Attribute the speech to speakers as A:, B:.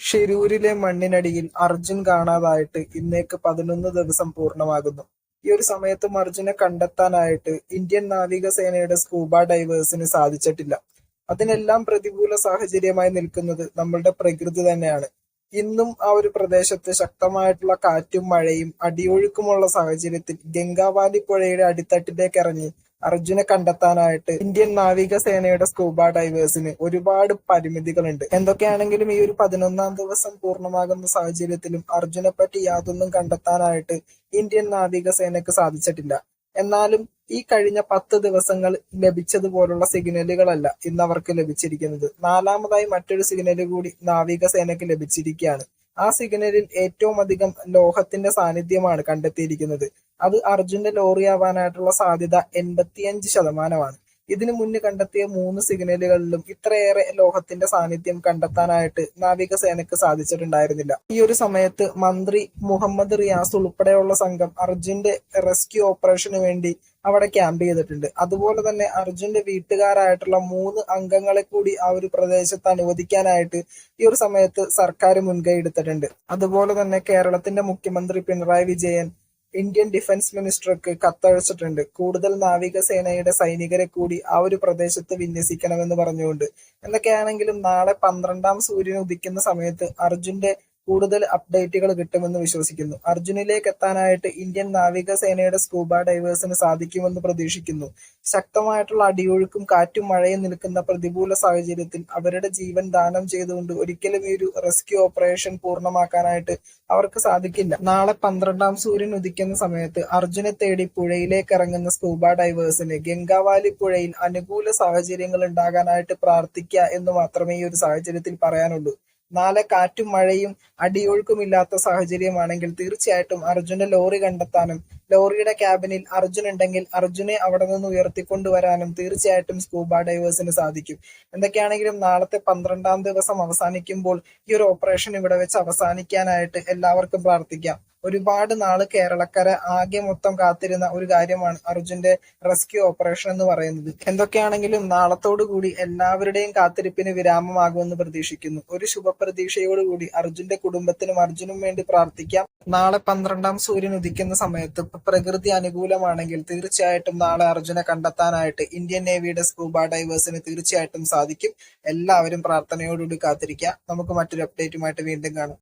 A: ഷിരൂരിലെ മണ്ണിനടിയിൽ അർജുൻ കാണാതായിട്ട് ഇന്നേക്ക് പതിനൊന്ന് ദിവസം പൂർണമാകുന്നു. ഈ ഒരു സമയത്തും അർജുനെ കണ്ടെത്താനായിട്ട് ഇന്ത്യൻ നാവികസേനയുടെ സ്കൂബ ഡൈവേഴ്സിന് സാധിച്ചിട്ടില്ല. അതിനെല്ലാം പ്രതികൂല സാഹചര്യമായി നിൽക്കുന്നത് നമ്മളുടെ പ്രകൃതി തന്നെയാണ്. ഇന്നും ആ ഒരു പ്രദേശത്ത് ശക്തമായിട്ടുള്ള കാറ്റും മഴയും അടിയൊഴുക്കുമുള്ള സാഹചര്യത്തിൽ ഗംഗാവാലി പുഴയുടെ അടിത്തട്ടിലേക്ക് ഇറങ്ങി അർജുനെ കണ്ടെത്താനായിട്ട് ഇന്ത്യൻ നാവിക സേനയുടെ സ്കൂബ ഡൈവേഴ്സിന് ഒരുപാട് പരിമിതികളുണ്ട്. എന്തൊക്കെയാണെങ്കിലും ഈ ഒരു പതിനൊന്നാം ദിവസം പൂർണമാകുന്ന സാഹചര്യത്തിലും അർജുനെ പറ്റി യാതൊന്നും കണ്ടെത്താനായിട്ട് ഇന്ത്യൻ നാവിക നാവികസേനക്ക് സാധിച്ചിട്ടില്ല. എന്നാലും ഈ കഴിഞ്ഞ പത്ത് ദിവസങ്ങൾ ലഭിച്ചതുപോലുള്ള സിഗ്നലുകളല്ല ഇന്ന് അവർക്ക് ലഭിച്ചിരിക്കുന്നത്. നാലാമതായി മറ്റൊരു സിഗ്നൽ കൂടി നാവിക നാവികസേനക്ക് ലഭിച്ചിരിക്കുകയാണ്. ആ സിഗ്നലിൽ ഏറ്റവും അധികം ലോഹത്തിന്റെ സാന്നിധ്യമാണ് കണ്ടെത്തിയിരിക്കുന്നത്. അത് അർജുന്റെ ലോറി ആവാനായിട്ടുള്ള സാധ്യത എൺപത്തിയഞ്ച് ശതമാനമാണ്. ഇതിനു മുന്നിൽ കണ്ടെത്തിയ മൂന്ന് സിഗ്നലുകളിലും ഇത്രയേറെ ലോഹത്തിന്റെ സാന്നിധ്യം കണ്ടെത്താനായിട്ട് നാവികസേനക്ക് സാധിച്ചിട്ടുണ്ടായിരുന്നില്ല. ഈ ഒരു സമയത്ത് മന്ത്രി മുഹമ്മദ് റിയാസ് ഉൾപ്പെടെയുള്ള സംഘം അർജുന്റെ റെസ്ക്യൂ ഓപ്പറേഷന് വേണ്ടി അവിടെ ക്യാമ്പ് ചെയ്തിട്ടുണ്ട്. അതുപോലെ തന്നെ അർജുന്റെ വീട്ടുകാരായിട്ടുള്ള മൂന്ന് അംഗങ്ങളെ കൂടി ആ ഒരു പ്രദേശത്ത് അനുവദിക്കാനായിട്ട് ഈ ഒരു സമയത്ത് സർക്കാർ മുൻകൈ എടുത്തിട്ടുണ്ട്. അതുപോലെ തന്നെ കേരളത്തിന്റെ മുഖ്യമന്ത്രി പിണറായി വിജയൻ ഇന്ത്യൻ ഡിഫൻസ് മിനിസ്റ്റർക്ക് കത്തയച്ചിട്ടുണ്ട്. കൂടുതൽ നാവികസേനയുടെ സൈനികരെ കൂടി ആ ഒരു പ്രദേശത്ത് വിന്യസിക്കണമെന്ന് പറഞ്ഞുകൊണ്ട്. എന്നൊക്കെയാണെങ്കിലും നാളെ പന്ത്രണ്ടാം സൂര്യൻ ഉദിക്കുന്ന സമയത്ത് അർജുന്റെ കൂടുതൽ അപ്ഡേറ്റുകൾ കിട്ടുമെന്ന് വിശ്വസിക്കുന്നു. അർജുനിലേക്ക് എത്താനായിട്ട് ഇന്ത്യൻ നാവികസേനയുടെ സ്കൂബ ഡൈവേഴ്സിന് സാധിക്കുമെന്ന് പ്രതീക്ഷിക്കുന്നു. ശക്തമായിട്ടുള്ള അടിയൊഴുക്കും കാറ്റും മഴയും നിൽക്കുന്ന പ്രതികൂല സാഹചര്യത്തിൽ അവരുടെ ജീവൻ ദാനം ചെയ്തുകൊണ്ട് ഒരിക്കലും ഈ ഒരു റെസ്ക്യൂ ഓപ്പറേഷൻ പൂർണമാക്കാനായിട്ട് അവർക്ക് സാധിക്കില്ല. നാളെ പന്ത്രണ്ടാം സൂര്യൻ ഉദിക്കുന്ന സമയത്ത് അർജുനെ തേടി പുഴയിലേക്ക് ഇറങ്ങുന്ന സ്കൂബ ഡൈവേഴ്സിന് ഗംഗാവാലി പുഴയിൽ അനുകൂല സാഹചര്യങ്ങൾ ഉണ്ടാകാനായിട്ട് പ്രാർത്ഥിക്കുക എന്ന് മാത്രമേ ഈ ഒരു സാഹചര്യത്തിൽ പറയാനുള്ളൂ. നാളെ കാറ്റും മഴയും അടിയൊഴുക്കുമില്ലാത്ത സാഹചര്യമാണെങ്കിൽ തീർച്ചയായിട്ടും അർജുനെ ലോറി കണ്ടെത്താനും ലോറിയുടെ ക്യാബിനിൽ അർജുൻ ഉണ്ടെങ്കിൽ അർജുനെ അവിടെ നിന്ന് ഉയർത്തിക്കൊണ്ടുവരാനും തീർച്ചയായിട്ടും സ്കൂബ ഡൈവേഴ്സിന് സാധിക്കും. എന്തൊക്കെയാണെങ്കിലും നാളത്തെ പന്ത്രണ്ടാം ദിവസം അവസാനിക്കുമ്പോൾ ഈ ഒരു ഓപ്പറേഷൻ ഇവിടെ വെച്ച് അവസാനിക്കാനായിട്ട് എല്ലാവർക്കും പ്രാർത്ഥിക്കാം. ഒരുപാട് നാൾ കേരളക്കര ആകെ മൊത്തം കാത്തിരുന്ന ഒരു കാര്യമാണ് അർജുന്റെ റെസ്ക്യൂ ഓപ്പറേഷൻ എന്ന് പറയുന്നത്. എന്തൊക്കെയാണെങ്കിലും നാളത്തോടു കൂടി എല്ലാവരുടെയും കാത്തിരിപ്പിന് വിരാമമാകുമെന്ന് പ്രതീക്ഷിക്കുന്നു. ഒരു ശുഭപ്രതീക്ഷയോടുകൂടി അർജുന്റെ കുടുംബത്തിനും അർജുനും വേണ്ടി പ്രാർത്ഥിക്കാം. നാളെ പന്ത്രണ്ടാം സൂര്യൻ ഉദിക്കുന്ന സമയത്ത് പ്രകൃതി അനുകൂലമാണെങ്കിൽ തീർച്ചയായിട്ടും നാളെ അർജുനെ കണ്ടെത്താനായിട്ട് ഇന്ത്യൻ നേവിയുടെ സ്കൂബ ഡൈവേഴ്സിന് തീർച്ചയായിട്ടും സാധിക്കും. എല്ലാവരും പ്രാർത്ഥനയോടുകൂടി കാത്തിരിക്കുക നമുക്ക് മറ്റൊരു അപ്ഡേറ്റുമായിട്ട് വീണ്ടും കാണാം.